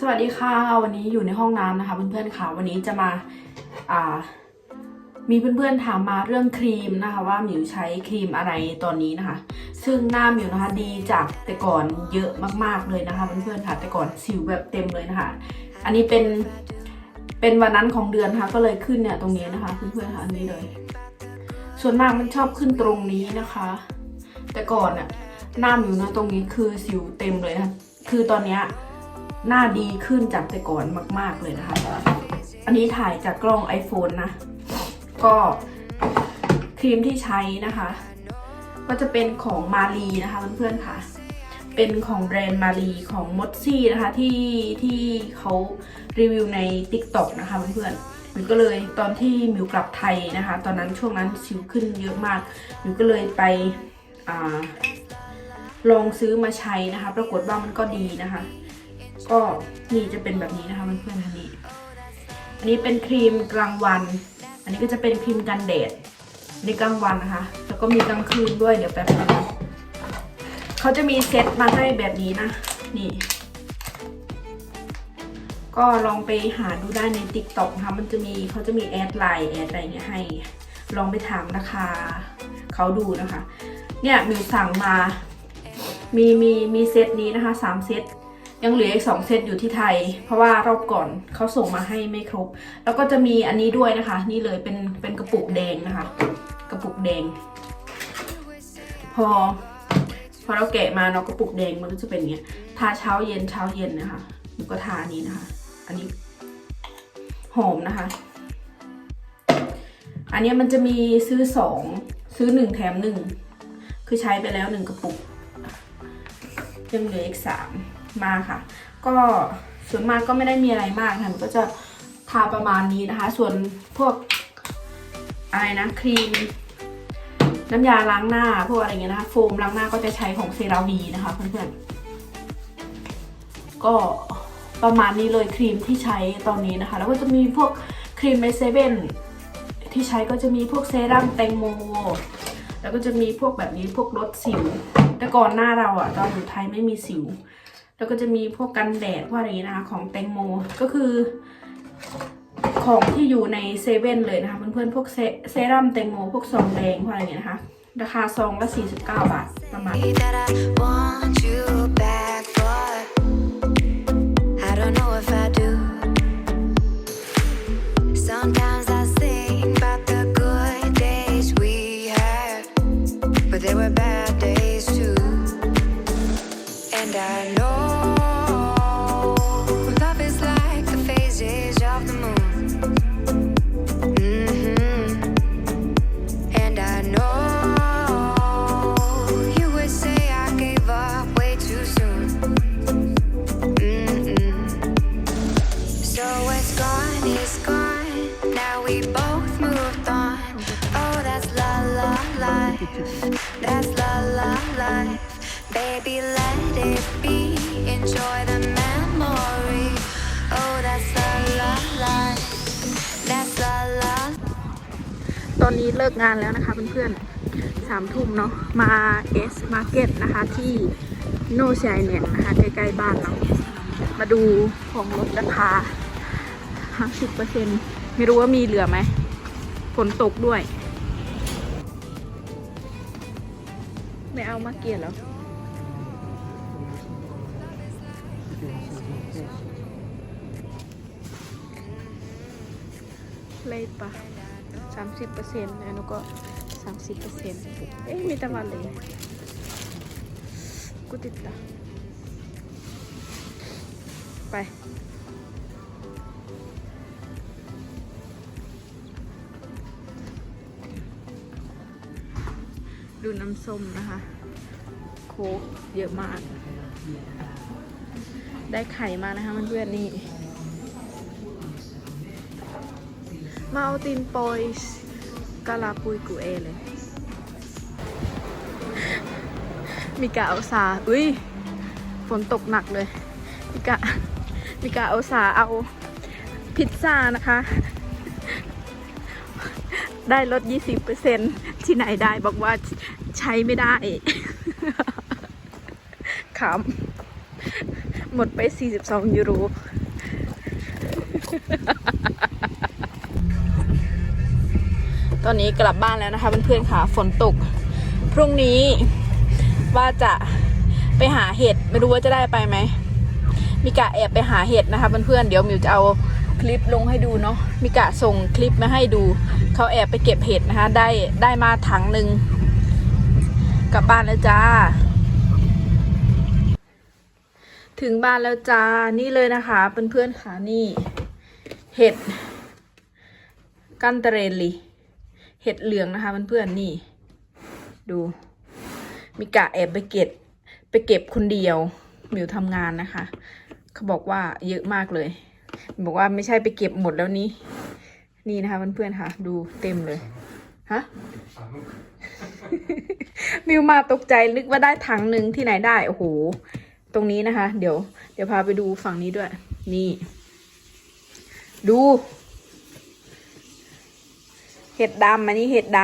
สวัสดีค่ะ วันนี้อยู่ในห้องน้ำนะคะเพื่อนๆค่ะ วันนี้จะมาอ่ามีเพื่อนๆถามมาเรื่องครีมนะคะ ว่าหมิวใช้ครีมอะไรตอนนี้นะคะ ซึ่งหน้าหมิวนะคะดีจากแต่ก่อนเยอะมากๆเลยนะคะเพื่อนๆค่ะแต่ก่อนสิวแบบเต็มเลยนะคะ อันนี้เป็นเป็นวันนั้นของเดือนนะคะก็เลยขึ้นเนี่ยตรงนี้นะคะเพื่อนๆค่ะอันนี้เลย ส่วนมากมันชอบขึ้นตรงนี้นะคะ แต่ก่อนอะหน้าหมิวนะตรงนี้คือสิวเต็มเลยนะคะคือตอนเนี้ย หน้าดีขึ้นจากแต่ก่อนมาก ๆ เลยนะคะ อันนี้ถ่ายจากกล้อง iPhone นะ ก็ครีมที่ใช้นะคะ ก็จะเป็นของมารีนะคะเพื่อนๆค่ะ เป็นของแบรนด์มารีของมดซี่นะคะที่ที่เขารีวิวใน TikTok นะคะเพื่อนๆมิวก็เลยตอนที่มิวกลับไทยนะคะ ตอนนั้นช่วงนั้นสิวขึ้นเยอะมากมิวก็เลยไปอลองซื้อมาใช้นะคะ ปรากฏว่ามันก็ดีนะคะ ก็นี่จะเป็นแบบนี้นะคะเพื่อนๆอันนี้อันนี้เป็นครีมกลางวัน อันนี้ก็จะเป็นครีมกันแดดในกลางวันนะคะ แล้วก็มีกลางคืนด้วยเดี๋ยวแป๊บนึงเขาจะมีเซตมาให้แบบนี้นะ นี่ ก็ลองไปหาดูได้ใน t ิ k t o k นะคะมันจะมีเขาจะมีแอดไลน์แอดอะไรเงี้ยให้ ลองไปถามราคาเขาดูนะคะ เนี่ยมิวสั่งมา มีมีมีเซตนี้นะคะสามเซต ยังเหลืออีกสองเซตอยู่ที่ไทย เพราะว่ารอบก่อนเขาส่งมาให้ไม่ครบ แล้วก็จะมีอันนี้ด้วยนะคะ นี่เลยเป็นเป็นกระปุกแดงนะคะ กระปุกแดง พอ พอเราแกะมาเนาะกระปุกแดงมันก็จะเป็นอย่างเงี้ยทาเช้าเย็นเช้าเย็นนะคะหนูก็ทานี้นะคะ อันนี้หอมนะคะ อันนี้มันจะมีซื้อสองซื้อหนึ่งแถมหนึ่งคือใช้ไปแล้วหนึ่งกระปุกยังเหลืออีกสาม มาค่ะ ก็ส่วนมากก็ไม่ได้มีอะไรมากค่ะมันก็จะทาประมาณนี้นะคะ ส่วนพวกอะไรนะครีมน้ำยาล้างหน้าพวกอะไรเงี้ยนะคะโฟมล้างหน้าก็จะใช้ของเซราวีนะคะเพื่อนๆก็ประมาณนี้เลยครีมที่ใช้ตอนนี้นะคะ แล้วก็จะมีพวกครีมในเซเว่นที่ใช้ก็จะมีพวกเซรั่มแตงโม แล้วก็จะมีพวกแบบนี้พวกลดสิว แต่ก่อนหน้าเราอะตอนอยู่ไทยไม่มีสิว แล้วก็จะมีพวกกันแดดพวกอะไรอย่างนี้นะคะของแตงโมก็คือ ของที่อยู่ในเซเว่นเลยนะคะ เพื่อนๆพวกเซเซรั่มแตงโมพวกซองแดงพวกอะไรอย่างเงี้ยนะคะ ราคาซองละ49 บาทประมาณ That's la la life. Baby, let it be. Enjoy the memory. Oh, that's la la life. That's la la ตอนนี้เลิกงานแล้วนะคะเพื่อนๆสามทุ่มเนาะ มาเอสมาร์เก็ตนะคะที่โนชัยเนี่ยนะคะใกล้ๆบ้านเรา มาดูของลดราคา50%ไม่รู้ว่ามีเหลือไหมฝนตกด้วย ไม่เอามาเกียร์แล้วเลยปะสามสิบเปอร์เซ็นต์แล้วก็สามสิบเปอร์เซ็นต์เอ๊ะมีต่วันเลยกูติดตาไป ดูน้ำส้มนะคะ โค้กเยอะมาก ได้ไข่มานะคะเพื่อนๆนี่มาเอาตีนโปยส์กาลาปุยกูเอเลยมีกะเอาสาอุ้ย ฝนตกหนักเลยมีกะมีกะเอาสาเอาพิซซ่านะคะ ได้ลด 20%ที่ไหนได้บอกว่า ช้ไม่ได้ขำหมดไป 42 ยูโรตอนนี้กลับบ้านแล้วนะคะเพื่อนๆค่ะฝนตก พรุ่งนี้ว่าจะไปหาเห็ดไม่รู้ว่าจะได้ไปไหมมิกะแอบไปหาเห็ดนะคะเพื่อนๆเดี๋ยวมิวจะเอาคลิปลงให้ดูเนาะมิกะส่งคลิปมาให้ดู เขาแอบไปเก็บเห็ดนะคะ ได้ได้มาถังหนึ่ง กลับบ้านแล้วจ้า ถึงบ้านแล้วจ้า นี่เลยนะคะเพื่อนๆค่ะนี่ เห็ด กันเตเรลลีเห็ดเหลืองนะคะเพื่อนๆนี่ ดูมิกะแอบไปเก็บไปเก็บคนเดียวมิวทำงานนะคะ เขาบอกว่าเยอะมากเลย บอกว่าไม่ใช่ไปเก็บหมดแล้วนี้ นี่นะคะเพื่อนๆค่ะ ดูเต็มเลยฮะ มิวมาตกใจนึกว่าได้ถังหนึ่งที่ไหนได้ โอ้โห ตรงนี้นะคะ เดี๋ยว เดี๋ยวพาไปดูฝั่งนี้ด้วย นี่ ดู เห็ดดำอันนี้เห็ดด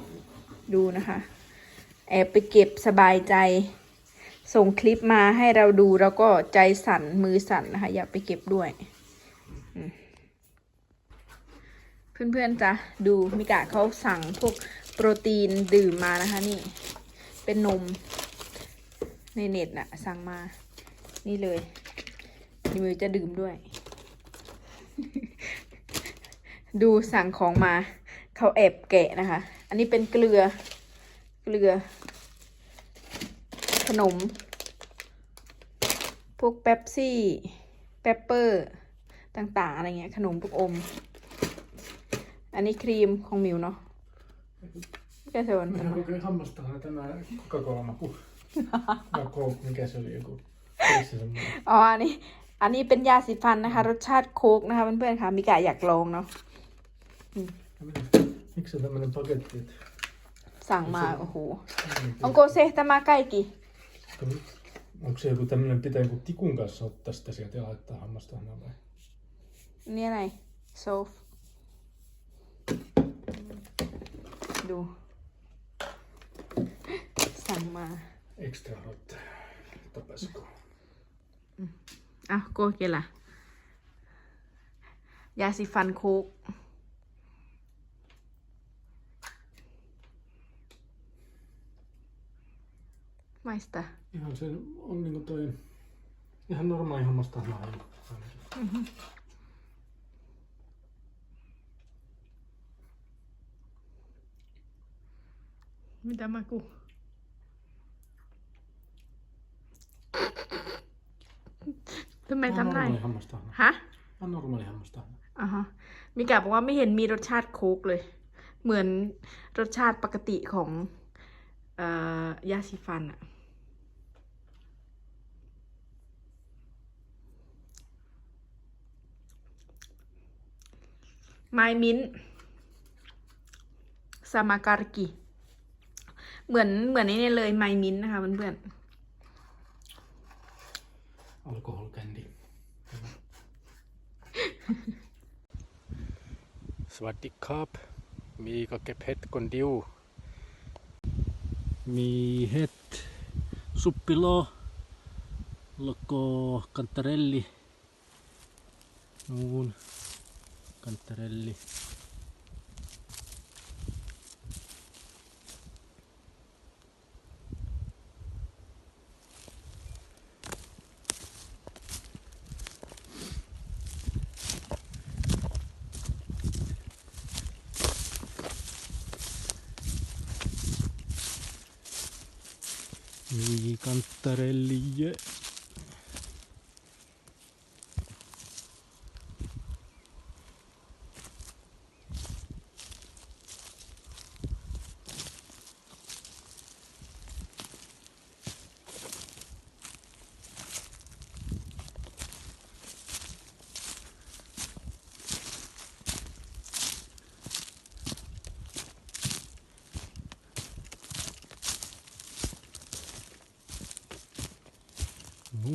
ำดูนะคะ แอบไปเก็บสบายใจ ส่งคลิปมาให้เราดูแล้วก็ใจสั่นมือสั่นนะคะ อยากไปเก็บด้วย เพื่อนๆจ้ะดูมิกะเขาสั่งพวก โปรตีนดื่มมานะคะนี่ เป็นนม ในเน็ตน่ะ สั่งมา นี่เลยนี่มือจะดื่มด้วย ดูสั่งของมา เขาแอบแกะนะคะ อันนี้เป็นเกลือ เกลือ ขนม พวกเป๊ปซี่เปปเปอร์ต่างๆ อะไรเงี้ย ขนมพวกอม อันนี้ครีมของมิวเนาะ แกเซวัน Mä kokein hammastahan tämä Coca-Cola-maku. Ja Coke, mikä se oli joku. Ei se semmoinen. อ๋ออันนี้ อันนี้เป็นยาสีฟันนะคะ รสชาติโค้กนะคะเพื่อนๆค่ะ มิกะอยากลองเนาะ Ja miten- Miksi se tämmönen paketti? että- สั่งมา โอ้โห niin, องโกเซตามาไกกิ kun- Onko se joku tämmönen, pitää joku tikun kanssa ottaa sitä sieltä ja laittaa hammastahan vai? นี่อะ ดู สั่งมา Extra hot. Tapasko. อ่ะโกเกล่ะ ยาสีฟันโค้กไม่สตา Ihan se on niinku toi... Ihan normaali hammastahan ainakin. ไ ม่ได้มากูทำไม Ihan ทำได้ normaali hammastahan. ฮะ Ihan normaali hammastahan. อ่าฮะมีกาบอกว่าไม่เห็นมีรสชาติโค้กเลย เหมือนรสชาติปกติของเอ่อยาสีฟันอะไมมิ้นซามาการกิ เหมือนเหมือนนี่เลยไมมิ้นนะคะเพื่อน Alcohol candy. สวัสดีครับ มีก็เก็บเห็ดคนเดียว มีเห็ดซุปปิโลแล้วก็กันเตเรลลี่นู่นกันเตเรลลี่ มีกั น